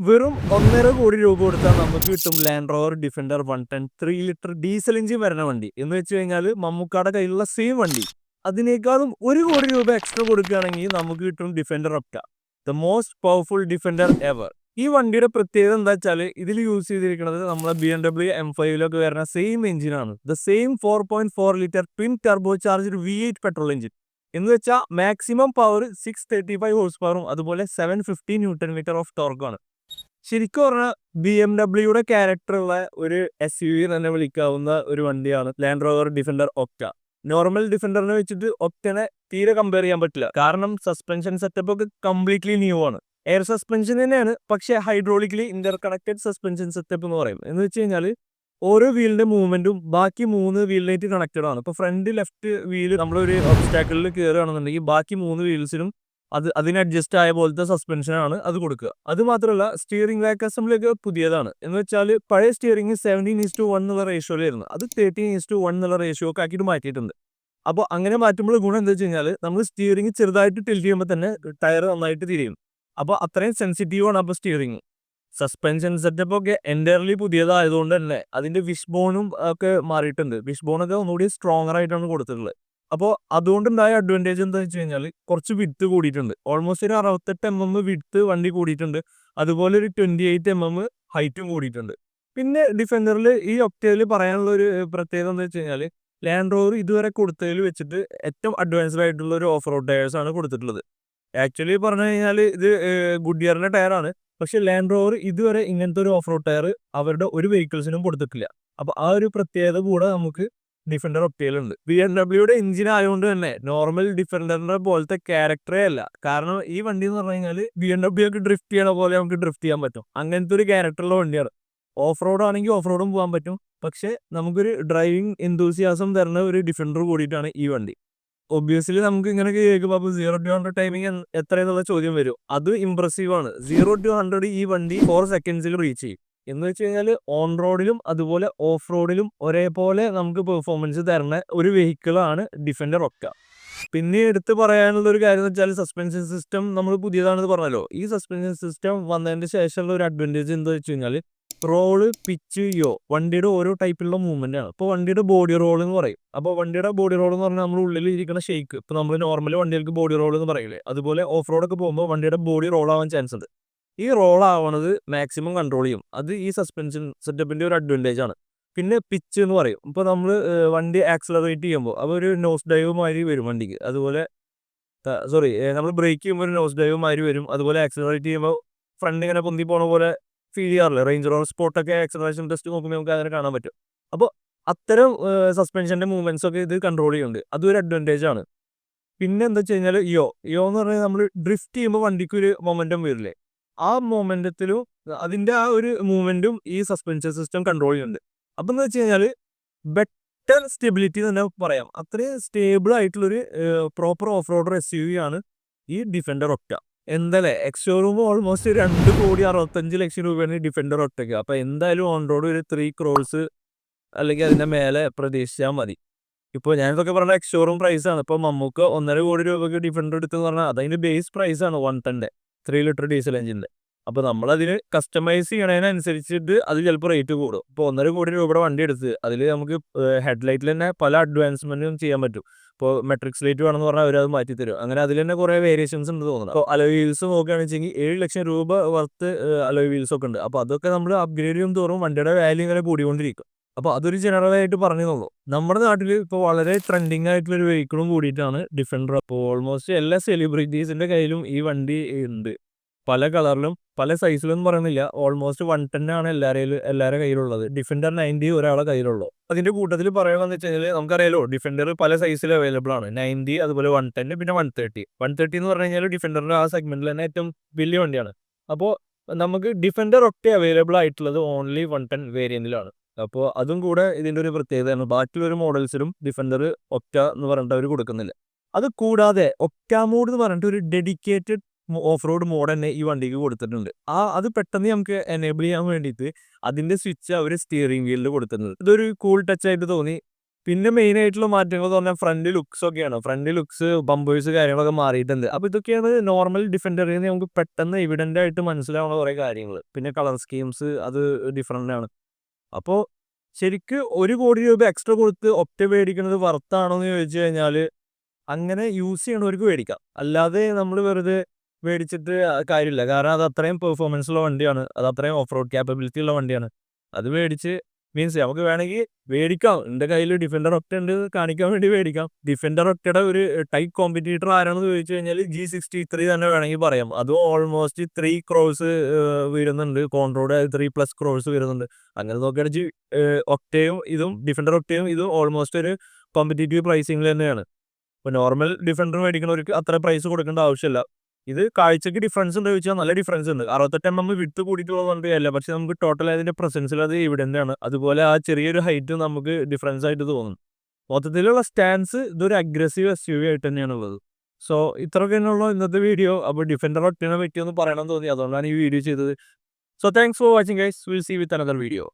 വെറും ഒന്നര കോടി രൂപ കൊടുത്താൽ നമുക്ക് കിട്ടും Land Rover Defender one ten three litre diesel engine വരുന്ന വണ്ടി. എന്ന് വെച്ച് കഴിഞ്ഞാൽ മമ്മൂക്കാടെ കയ്യിലുള്ള സെയിം വണ്ടി. അതിനേക്കാളും ഒരു കോടി രൂപ എക്സ്ട്രാ കൊടുക്കുകയാണെങ്കിൽ നമുക്ക് കിട്ടും Defender Octa the most powerful Defender ever ഈ വണ്ടിയുടെ പ്രത്യേകത എന്താ വെച്ചാൽ ഇതിൽ യൂസ് ചെയ്തിരിക്കുന്നത് നമ്മളെ ബി എം ഡബ്ല്യു എം ഫൈവിലൊക്കെ വരുന്ന സെയിം എഞ്ചിനാണ് the same four point four litre twin turbo charge V eight petrol engine എന്ന് വെച്ചാൽ maximum power six thirty five horse പവറും അതുപോലെ seven fifty newton metre of ടോർക്കുമാണ് ശരിക്കും പറഞ്ഞാൽ ബി എം ഡബ്ല്യൂയുടെ ക്യാരക്ടറുള്ള ഒരു എസ് യു വി തന്നെ വിളിക്കാവുന്ന ഒരു വണ്ടിയാണ് ലാൻഡ് റോവർ ഡിഫൻഡർ ഒക്ക നോർമൽ ഡിഫൻഡറിനെ വെച്ചിട്ട് ഒക്ടനെ തീരെ കമ്പയർ ചെയ്യാൻ പറ്റില്ല. കാരണം സസ്പെൻഷൻ സെറ്റപ്പ് ഒക്കെ കംപ്ലീറ്റ്ലി ന്യൂ ആണ്. എയർ സസ്പെൻഷൻ തന്നെയാണ് പക്ഷേ hydraulically interconnected suspension setup എന്ന് പറയും. എന്ന് വെച്ച് കഴിഞ്ഞാൽ ഓരോ വീലിന്റെ മൂവ്മെന്റും ബാക്കി മൂന്ന് വീലിനായിട്ട് കണക്റ്റഡ് ആണ്. ഇപ്പൊ ഫ്രണ്ട് ലെഫ്റ്റ് വീൽ നമ്മളൊരു ഒബ്സ്റ്റാക്കിളിൽ കയറുകയാണെന്നുണ്ടെങ്കിൽ ബാക്കി മൂന്ന് വീൽസിനും അത് അതിന് അഡ്ജസ്റ്റ് ആയ പോലത്തെ സസ്പെൻഷനാണ് അത് കൊടുക്കുക. അത് മാത്രമല്ല സ്റ്റിയറിംഗ് അസംബ്ലി ഒക്കെ പുതിയതാണ്. എന്ന് വെച്ചാൽ പഴയ steering seventeen is to one എന്നുള്ള റേഷ്യോയിലായിരുന്നു അത് തേർട്ടീൻ ഈസ് ടു വൺ എന്നുള്ള റേഷ്യോ ഒക്കെ ആക്കിയിട്ട് മാറ്റിയിട്ടുണ്ട്. അപ്പോൾ അങ്ങനെ മാറ്റുമ്പോൾ ഗുണം എന്താ വെച്ച് കഴിഞ്ഞാൽ നമ്മൾ സ്റ്റിയറിംഗ് ചെറുതായിട്ട് ടിൽറ്റ് ചെയ്യുമ്പോൾ തന്നെ ടയർ നന്നായിട്ട് തിരിയും. അപ്പോൾ അത്രയും സെൻസിറ്റീവ് ആണ് അപ്പോൾ സ്റ്റിയറിംഗ് സസ്പെൻഷൻ സെറ്റപ്പ് ഒക്കെ എന്റയർലി പുതിയതായതുകൊണ്ട് തന്നെ അതിന്റെ വിഷ് ബോണും ഒക്കെ മാറിയിട്ടുണ്ട്. വിഷ് ബോണൊക്കെ ഒന്നുകൂടി സ്ട്രോങ്ങർ ആയിട്ടാണ് കൊടുത്തിട്ടുള്ളത്. അപ്പോൾ അതുകൊണ്ടുണ്ടായ അഡ്വാന്റേജ് എന്താ വെച്ച് കഴിഞ്ഞാൽ കുറച്ച് വിത്ത് കൂടിയിട്ടുണ്ട്. ഓൾമോസ്റ്റ് ഒരു അറുപത്തെട്ട് എം എം വിത്ത് വണ്ടി കൂടിയിട്ടുണ്ട്. അതുപോലെ ഒരു ട്വന്റി എയ്റ്റ് എം എം ഹൈറ്റും കൂടിയിട്ടുണ്ട്. പിന്നെ ഡിഫൻഡറിൽ ഈ ഒക്ടേവിൽ പറയാനുള്ള ഒരു പ്രത്യേകത എന്താ വെച്ച് കഴിഞ്ഞാൽ ലാൻഡ് റോവർ ഇതുവരെ കൊടുത്തതിൽ വെച്ചിട്ട് ഏറ്റവും അഡ്വാൻസ്ഡ് ആയിട്ടുള്ള ഒരു ഓഫ് റോഡ് ടയേഴ്സ് ആണ് കൊടുത്തിട്ടുള്ളത്. ആക്ച്വലി പറഞ്ഞു കഴിഞ്ഞാൽ ഇത് ഗുഡ് ഇയറിന്റെ ടയറാണ് പക്ഷെ ലാൻഡ് റോവർ ഇതുവരെ ഇങ്ങനത്തെ ഒരു ഓഫ് റോഡ് ടയർ അവരുടെ ഒരു വെഹിക്കിൾസിനും കൊടുത്തിട്ടില്ല. അപ്പോൾ ആ ഒരു പ്രത്യേകത കൂടെ നമുക്ക് ഡിഫൻഡർ ഒപ്റ്റയിലുണ്ട് ബി എം ഡബ്ല്യൂടെ എഞ്ചിൻ ആയതുകൊണ്ട് തന്നെ നോർമൽ ഡിഫൻഡറിന്റെ പോലത്തെ ക്യാരക്ടറേ അല്ല. കാരണം ഈ വണ്ടി എന്ന് പറഞ്ഞു കഴിഞ്ഞാൽ ബി എം ഡബ്ല്യു ഒക്കെ ഡ്രിഫ്റ്റ് ചെയ്യണ പോലെ നമുക്ക് ഡ്രിഫ്റ്റ് ചെയ്യാൻ പറ്റും. അങ്ങനത്തെ ഒരു ക്യാരക്ടറുള്ള വണ്ടിയാണ്. ഓഫ് റോഡ് ആണെങ്കിൽ ഓഫ് റോഡും പോകാൻ പറ്റും. പക്ഷെ നമുക്കൊരു ഡ്രൈവിംഗ് എന്തൂസിയാസം തരുന്ന ഒരു ഡിഫൻഡർ കൂടിയിട്ടാണ് ഈ വണ്ടി. ഒബ്വിയസ്ലി നമുക്ക് ഇങ്ങനെ കേൾക്കുമ്പോൾ അപ്പോൾ സീറോ ടു ഹൺഡ്രഡ് ടൈമിങ് എത്ര എന്നുള്ള ചോദ്യം വരും. അത് ഇമ്പ്രസീവ് ആണ്. സീറോ ടു ഹൺഡ്രഡ് ഈ വണ്ടി ഫോർ സെക്കൻഡ്സിൽ റീച്ച് ചെയ്യും. എന്ന് വെച്ച് കഴിഞ്ഞാൽ ഓൺ റോഡിലും അതുപോലെ ഓഫ് റോഡിലും ഒരേപോലെ നമുക്ക് പെർഫോമൻസ് തരുന്ന ഒരു വെഹിക്കിളാണ് ഡിഫൻഡർ ഒക്ക പിന്നെ എടുത്ത് പറയാനുള്ള ഒരു കാര്യം എന്ന് വെച്ചാൽ സസ്പെൻഷൻ സിസ്റ്റം നമ്മൾ പുതിയതാണെന്ന് പറഞ്ഞല്ലോ. ഈ സസ്പെൻഷൻ സിസ്റ്റം വന്നതിന് ശേഷമുള്ള ഒരു അഡ്വാന്റേജ് എന്താ വെച്ച് കഴിഞ്ഞാൽ റോൾ പിച്ച് യോ വണ്ടിയുടെ ഓരോ ടൈപ്പിലുള്ള മൂവ്മെന്റ് ആണ്. ഇപ്പോൾ വണ്ടിയുടെ ബോഡി റോൾ എന്ന് പറയും. അപ്പോൾ വണ്ടിയുടെ ബോഡി റോൾ എന്ന് പറഞ്ഞാൽ നമ്മൾ ഉള്ളിൽ ഇരിക്കുന്ന ഷേക്ക് ഇപ്പോൾ നമ്മൾ നോർമൽ വണ്ടികൾക്ക് ബോഡി റോൾ എന്ന് പറയില്ലേ? അതുപോലെ ഓഫ് റോഡൊക്കെ പോകുമ്പോൾ വണ്ടിയുടെ ബോഡി റോൾ ആവാൻ ചാൻസ് ഉണ്ട്. ഈ റോൾ മാക്സിമം കൺട്രോൾ ചെയ്യും. അത് ഈ സസ്പെൻഷൻ സെറ്റപ്പിന്റെ ഒരു അഡ്വാന്റേജ് ആണ്. പിന്നെ പിച്ച് എന്ന് പറയും. ഇപ്പോൾ നമ്മൾ വണ്ടി ആക്സലറേറ്റ് ചെയ്യുമ്പോൾ അപ്പോൾ ഒരു നോസ് ഡൈവ് മാതിരി വരും വണ്ടിക്ക്. അതുപോലെ സോറി നമ്മൾ ബ്രേക്ക് ചെയ്യുമ്പോൾ ഒരു നോസ് ഡൈവ് മാതിരി വരും. അതുപോലെ ആക്സലറേറ്റ് ചെയ്യുമ്പോൾ ഫ്രണ്ട് ഇങ്ങനെ പൊന്തി പോണ പോലെ ഫീൽ ചെയ്യാറില്ല? റേഞ്ച് റോവർ സ്പോട്ടൊക്കെ ആക്സലറേഷൻ ടെസ്റ്റ് നോക്കുമ്പോൾ നമുക്ക് അങ്ങനെ കാണാൻ പറ്റും. അപ്പോൾ അത്തരം സസ്പെൻഷന്റെ മൂവ്മെന്റ്സ് ഒക്കെ ഇത് കൺട്രോൾ ചെയ്യുന്നുണ്ട്. അതൊരു അഡ്വാന്റേജ് ആണ്. പിന്നെ എന്താ വെച്ച് കഴിഞ്ഞാൽ യോ യോ എന്ന് പറഞ്ഞാൽ നമ്മൾ ഡ്രിഫ്റ്റ് ചെയ്യുമ്പോൾ വണ്ടിക്ക് ഒരു മൊമെന്റം വരില്ലേ? ആ മൊമെന്റത്തിലും അതിന്റെ ആ ഒരു മൂവ്മെന്റും ഈ സസ്പെൻഷൻ സിസ്റ്റം കൺട്രോൾ ചെയ്യുന്നുണ്ട്. അപ്പം എന്ന് വെച്ച് കഴിഞ്ഞാൽ ബെറ്റർ സ്റ്റെബിലിറ്റി തന്നെ പറയാം. അത്രയും സ്റ്റേബിൾ ആയിട്ടുള്ളൊരു proper off roader S U V ആണ് ഈ ഡിഫൻഡർ ഒറ്റ. എന്തല്ലേ? എക്സ് ഷോറൂം ഓൾമോസ്റ്റ് രണ്ട് കോടി അറുപത്തഞ്ച് ലക്ഷം രൂപയാണ് ഡിഫൻഡർ ഒറ്റയ്ക്ക്. അപ്പൊ എന്തായാലും ഓൺ റോഡ് ഒരു ത്രീ ക്രോഡ്സ് അല്ലെങ്കിൽ അതിന്റെ മേലെ പ്രതീക്ഷിച്ചാൽ മതി. ഇപ്പോൾ ഞാനിതൊക്കെ പറഞ്ഞ എക്സ് ഷോറൂം പ്രൈസ് ആണ്. ഇപ്പോൾ നമുക്ക് ഒന്നര കോടി രൂപയ്ക്ക് ഡിഫൻഡർ എടുത്തെന്ന് പറഞ്ഞാൽ അതതിന്റെ ബേസ് പ്രൈസാണ് വൺ ടെന്റെ ത്രീ ലിറ്റർ ഡീസൽ എഞ്ചിന്റെ അപ്പോൾ നമ്മളതിന് കസ്റ്റമൈസ് ചെയ്യണതിനനുസരിച്ചിട്ട് അത് ചിലപ്പോൾ റേറ്റ് കൂടും. ഇപ്പോൾ ഒന്നര കോടി രൂപയുടെ വണ്ടി എടുത്ത് അതിൽ നമുക്ക് ഹെഡ്ലൈറ്റിൽ തന്നെ പല അഡ്വാൻസ്മെന്റും ചെയ്യാൻ പറ്റും. ഇപ്പോൾ മെട്രിക്സ് ലൈറ്റ് വേണമെന്ന് പറഞ്ഞാൽ അവരത് മാറ്റി തരും. അങ്ങനെ അതിൽ തന്നെ കുറേ വേരിയേഷൻസ് ഉണ്ട് തോന്നുന്നു. അപ്പോൾ അലോയ് വീൽസ് നോക്കുകയാണെന്ന് വെച്ചെങ്കിൽ ഏഴ് ലക്ഷം രൂപ വർത്ത് അലോയ് വീൽസ് ഒക്കെ ഉണ്ട്. അപ്പോൾ അതൊക്കെ നമ്മൾ അപ്ഗ്രേഡ് ചെയ്യും തോറും വണ്ടിയുടെ വാല്യൂ ഇങ്ങനെ കൂടിക്കൊണ്ടിരിക്കും. അപ്പോൾ അതൊരു പറഞ്ഞു തന്നു നമ്മുടെ നാട്ടിൽ ഇപ്പോൾ വളരെ ട്രെൻഡിങ് ആയിട്ടുള്ള ഒരു വെഹിക്കിളും കൂടിയിട്ടാണ് ഡിഫൻഡർ അപ്പോൾ ഓൾമോസ്റ്റ് എല്ലാ സെലിബ്രിറ്റീസിന്റെ കയ്യിലും ഈ വണ്ടി ഉണ്ട് പല കളറിലും പല സൈസിലും പറയുന്നില്ല. ഓൾമോസ്റ്റ് വൺ ടെൻ ആണ് എല്ലാവരെയും എല്ലാവരുടെ കയ്യിലുള്ളത്. ഡിഫൻഡർ നയന്റി ഒരാളെ കയ്യിലുള്ളൂ. അതിന്റെ കൂട്ടത്തിൽ പറയുകയെന്ന് വെച്ച് കഴിഞ്ഞാൽ നമുക്കറിയാലോ ഡിഫൻഡർ പല സൈസിൽ അവൈലബിൾ ആണ്. നയന്റി അതുപോലെ വൺ ടെൻ പിന്നെ വൺ തേർട്ടി വൺ തേർട്ടി എന്ന് പറഞ്ഞു കഴിഞ്ഞാൽ ഡിഫൻഡറിന്റെ ആ സെഗ്മെന്റിൽ തന്നെ ഏറ്റവും വലിയ വണ്ടിയാണ്. അപ്പോൾ നമുക്ക് ഡിഫൻഡർ ഒക്കെ അവൈലബിൾ ആയിട്ടുള്ളത് ഓൺലി വൺ ടെൻ വേരിയന്റിലാണ് അപ്പോൾ അതും കൂടെ ഇതിന്റെ ഒരു പ്രത്യേകതയാണ്. ബാക്കിയുള്ള മോഡൽസിലും ഡിഫൻഡർ ഒക്ട എന്ന് പറഞ്ഞിട്ട് അവർ കൊടുക്കുന്നില്ല. അത് കൂടാതെ ഒക്ട മോഡ് എന്ന് പറഞ്ഞിട്ട് ഒരു ഡെഡിക്കേറ്റഡ് ഓഫ് റോഡ് മോഡ് തന്നെ ഈ വണ്ടിക്ക് കൊടുത്തിട്ടുണ്ട്. ആ അത് പെട്ടെന്ന് നമുക്ക് എനേബിൾ ചെയ്യാൻ വേണ്ടിയിട്ട് അതിന്റെ സ്വിച്ച് അവർ സ്റ്റിയറിംഗ് വീലിൽ കൊടുത്തിട്ടുണ്ട്. ഇതൊരു കൂൾ ടച്ച് ആയിട്ട് തോന്നി. പിന്നെ മെയിൻ ആയിട്ടുള്ള മാറ്റങ്ങൾ എന്ന് പറഞ്ഞാൽ ഫ്രണ്ട് ലുക്സ് ഒക്കെയാണ്. ഫ്രണ്ട് ലുക്സ് ബമ്പേഴ്സ് കാര്യങ്ങളൊക്കെ മാറിയിട്ടുണ്ട്. അപ്പോൾ ഇതൊക്കെയാണ് നോർമൽ ഡിഫൻഡറിൽ നിന്ന് നമുക്ക് പെട്ടെന്ന് എവിഡന്റ് ആയിട്ട് മനസ്സിലാവുന്ന കുറേ കാര്യങ്ങൾ പിന്നെ കളർ സ്കീംസ് അത് ഡിഫറെന്റ് ആണ്. അപ്പോൾ ശരിക്ക് ഒരു കോടി രൂപ എക്സ്ട്രാ കൊടുത്ത് ഒപ്റ്റ മേടിക്കുന്നത് വർത്താണോ എന്ന് ചോദിച്ചു കഴിഞ്ഞാൽ അങ്ങനെ യൂസ് ചെയ്യണവർക്ക് മേടിക്കാം. അല്ലാതെ നമ്മൾ വെറുതെ മേടിച്ചിട്ട് കാര്യമില്ല. കാരണം അത് അത്രയും പെർഫോമൻസ് ഉള്ള വണ്ടിയാണ്. അത് അത്രയും ഓഫ് റോഡ് ക്യാപ്പബിലിറ്റി ഉള്ള വണ്ടിയാണ്. അത് മേടിച്ച് മീൻസ് നമുക്ക് വേണമെങ്കിൽ മേടിക്കാം എന്റെ കയ്യിൽ ഡിഫൻഡർ ഒറ്റ ഉണ്ട് കാണിക്കാൻ വേണ്ടി മേടിക്കാം ഡിഫൻഡർ ഒറ്റയുടെ ഒരു ടൈപ്പ് കോമ്പറ്റീറ്റർ ആരാണെന്ന് ചോദിച്ചു കഴിഞ്ഞാൽ ജി സിക്സ്റ്റി ത്രീ തന്നെ വേണമെങ്കിൽ പറയാം. അതും ഓൾമോസ്റ്റ് ത്രീ ക്രോസ് വരുന്നുണ്ട്. കോൺട്രോഡ് ത്രീ പ്ലസ് ക്രോസ് വരുന്നുണ്ട്. അങ്ങനെ നോക്കുകയാണെങ്കിൽ ഒക്ടയും ഇതും ഡിഫൻഡർ ഒക്ടയും ഇതും ഓൾമോസ്റ്റ് ഒരു കോമ്പറ്റേറ്റീവ് പ്രൈസിംഗിൽ തന്നെയാണ്. ഇപ്പോൾ നോർമൽ ഡിഫൻഡർ മേടിക്കുന്നവർക്ക് അത്ര പ്രൈസ് കൊടുക്കേണ്ട ആവശ്യമില്ല. ഇത് കാഴ്ചക്ക് ഡിഫറൻസ് ഉണ്ട് ചോദിച്ചാൽ നല്ല ഡിഫറൻസ് ഉണ്ട്. അറുപത്തെട്ട് എം എം വിട്ട് കൂടിയിട്ടുള്ളത് അല്ല പക്ഷെ നമുക്ക് ടോട്ടൽ അതിന്റെ പ്രസൻസിൽ അത് ഇവിടെ ആണ്. അതുപോലെ ആ ചെറിയൊരു ഹൈറ്റ് നമുക്ക് ഡിഫറൻസ് ആയിട്ട് തോന്നും. മൊത്തത്തിലുള്ള സ്റ്റാൻസ് ഇതൊരു അഗ്രസീവ് എസ് യു വി ആയിട്ട് തന്നെയാണ് ഉള്ളത്. സോ ഇത്രയൊക്കെ തന്നെയുള്ള ഇന്നത്തെ വീഡിയോ അപ്പോൾ ഡിഫൻഡർ ഒട്ടിനെ പറ്റിയൊന്ന് പറയണമെന്ന് തോന്നി. അതുകൊണ്ടാണ് ഈ വീഡിയോ ചെയ്തത്. So thanks for watching guys will see with another video